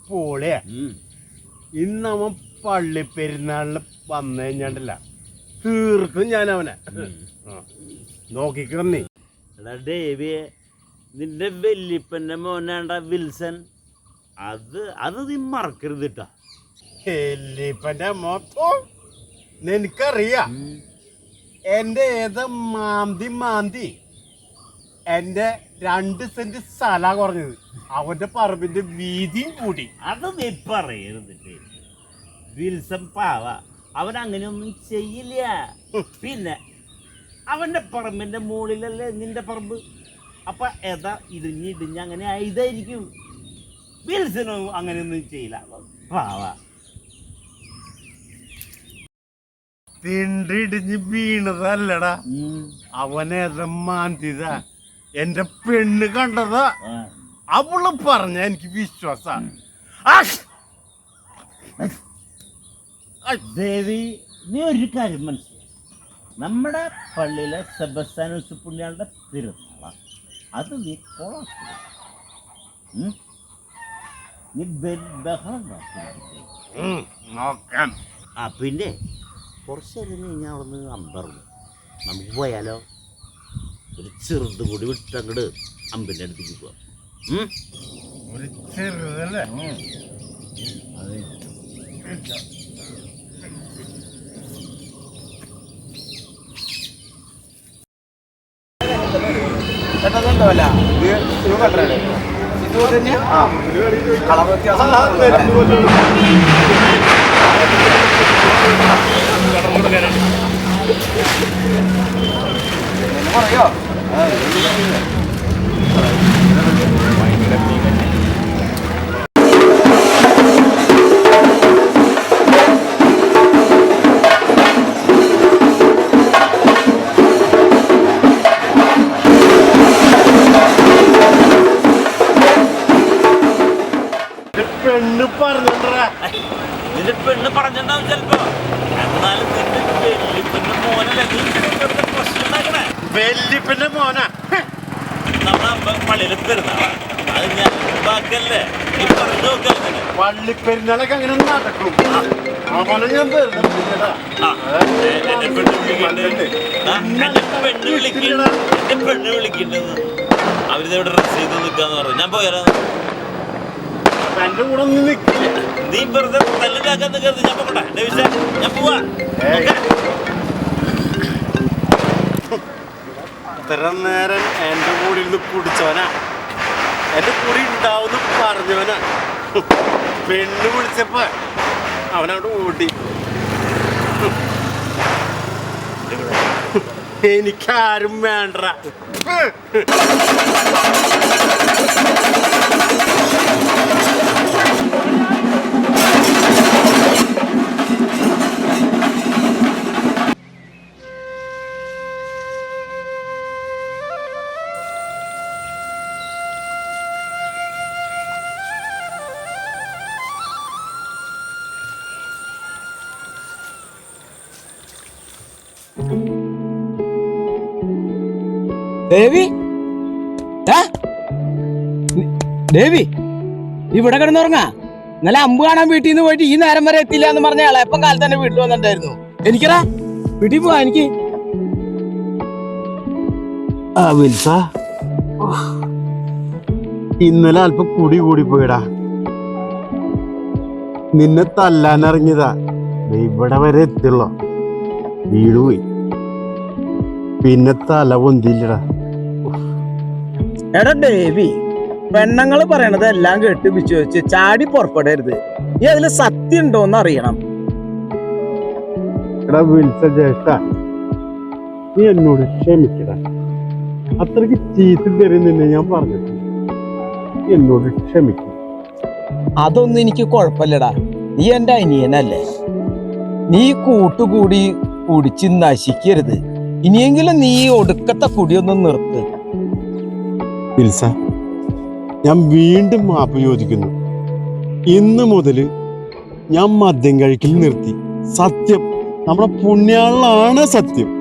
പോളിയാ ഇന്ന് അവൻ പള്ളി പെരുന്നാളിന് വന്നു കഴിഞ്ഞാണ്ടല്ല തീർക്കും ഞാൻ അവനെ നോക്കിക്കണന്നേ എടാ ഡേവിയെ നിന്റെ വല്യപ്പന്റെ മോനാണ്ട വിൽസൻ അത് അത് നീ മറക്കരുത് കേട്ടാ എല്ലിപ്പന്റെ മൊത്തം നിനക്കറിയാം. എന്റെ ഏത് മാന്തി മാന്തി എന്റെ രണ്ട് സെന്റ് സ്ഥല കുറഞ്ഞത്. അവന്റെ പറമ്പിന്റെ വീതിയും കൂടി. അത് നീ പറയരുത് പാവ അവൻ അങ്ങനെയൊന്നും ചെയ്യില്ല പിന്നെ അവന്റെ പറമ്പിന്റെ മുകളിലല്ലേ നിന്റെ പറമ്പ്? അപ്പൊ ഏതാ ഇടിഞ്ഞിടിഞ്ഞ് ഇടിഞ്ഞ് അങ്ങനെ ആയതായിരിക്കും. വിൽസനോ അങ്ങനെയൊന്നും ചെയ്യില്ല. പാവ. തിണ്ടിടിഞ്ഞ് വീണതല്ലടാ. അവനേത് മാന്തിതാ എന്റെ പെണ്ണ് കണ്ടത്. അവൾ പറഞ്ഞ എനിക്ക് വിശ്വാസ. ദേവി നീ ഒരു കാര്യം മനസ്സിലായി. നമ്മുടെ പള്ളിയിലെ സെബസ്റ്റാനസ് പുണ്യാളുടെ തിരുനാള അത് നീ കൊളാക്കി നീ ബെ- ബഹളം ഉണ്ടാക്കരുത്. നോക്കാം. ആ പിന്നെ കുറച്ച് കഴിഞ്ഞ് കഴിഞ്ഞാൽ അവിടെ നിന്ന് അമ്പറന്നു നമുക്ക് പോയാലോ? ഒരു ചെറുത് കൂടി വിട്ടങ്ങട് അമ്പിന്റെ അടുത്തേക്ക് പോവാം? ഒരു ചെറുതല്ലേ ഇത് ഇത് കണ്ടല്ലേ ഇത് തന്നെ? ആ. കളർ വ്യത്യാസം. ഒന്ന് പറയോ? പെണ്ണ് പറഞ്ഞിട്ടാ നിന്റെ പെണ്ണ് പറഞ്ഞിട്ടുണ്ടാവും ചിലപ്പോ. എന്നാലും നിന്റെ മോനല്ലേ? നീ പ്രശ്നം ഉണ്ടാക്കണേ? വെല്ലിപ്പന്റെ മോനാ. പള്ളിപ്പെരുന്നാളൊക്കെ അങ്ങനെ നടക്കും അവനെ ഞാൻ പെണ്ണ് വിളിക്കണ്ട്. വിളിക്കണ്ടെന്ന് അവരിതെവിടെ ഡ്രസ് ചെയ്ത് നിൽക്കാന്ന് പറഞ്ഞു. ഞാൻ പോയാലോ? കൂടെ നീ വെറുതെ തല്ലിലാക്കാൻ നിൽക്കരുത് ഞാൻ പോകട്ടെ. എന്റെ വിശ്വാസം ഞാൻ പോവാ. ഇത്ര നേരം എന്റെ കൂടെ ഇരുന്ന് കുടിച്ചവനാ? എന്റെ കൂടെ ഉണ്ടാവുന്ന പറഞ്ഞവനാ. പെണ്ണ് വിളിച്ചപ്പോ അവനവിടെ ഓടി. എനിക്കാരും വേണ്ട ദേവി? ദേവി ഇവിടെ കിടന്നുറങ്ങാ. ഇന്നലെ അമ്പ് കാണാൻ വീട്ടിൽ നിന്ന് പോയിട്ട് ഈ നേരം വരെ എത്തില്ല എന്ന് പറഞ്ഞ എപ്പം കാലത്ത് തന്നെ വീട്ടിൽ വന്നിട്ടുണ്ടായിരുന്നു? എനിക്കടാ വീട്ടിൽ പോവാ എനിക്ക്. ഇന്നലെ അല്പം കുടി കൂടി പോയിടാ. നിന്നെ തല്ലാനിറങ്ങിയതാ ഇവിടെ വരെ എത്തിയുള്ളോ. വീട് പോയി പിന്നെ തല പൊന്തില്ലടാ എടാ ദേവി പെണ്ണുങ്ങൾ പറയണത് എല്ലാം കേട്ട് വിശ്വസിച്ച് ചാടി പുറപ്പെടരുത്. ഈ അതിൽ സത്യം ഉണ്ടോന്ന് അറിയണം. എടാ വിൽസ ജ്യേഷ്ഠ നീ എന്നോട് ക്ഷമിക്കടാ. അത്രയ്ക്ക് ചീത്ത തരും നിന്നെ ഞാൻ പറഞ്ഞു എന്നോട് ക്ഷമിക്കും. അതൊന്നും എനിക്ക് കുഴപ്പമില്ലടാ. നീ എന്റെ അനിയനല്ലേ. നീ കൂട്ടുകൂടി കുടിച്ച് നശിക്കരുത്. ഇനിയെങ്കിലും നീ ഒടുക്കത്തെ കുടിയൊന്നും നിർത്ത്. വിൽസ ഞാൻ വീണ്ടും മാപ്പ് ചോദിക്കുന്നു. ഇന്ന് മുതൽ ഞാൻ മദ്യം കഴിക്കൽ നിർത്തി. സത്യം നമ്മുടെ പുണ്യാളാണ് സത്യം.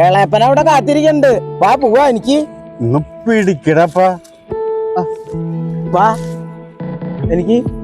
എളയപ്പൻ അവിടെ കാത്തിരിക്കണ്ട്. വാ പോവാ എനിക്ക്. ഇന്ന് പിടിക്കടപ്പാ. വാ. എനിക്ക്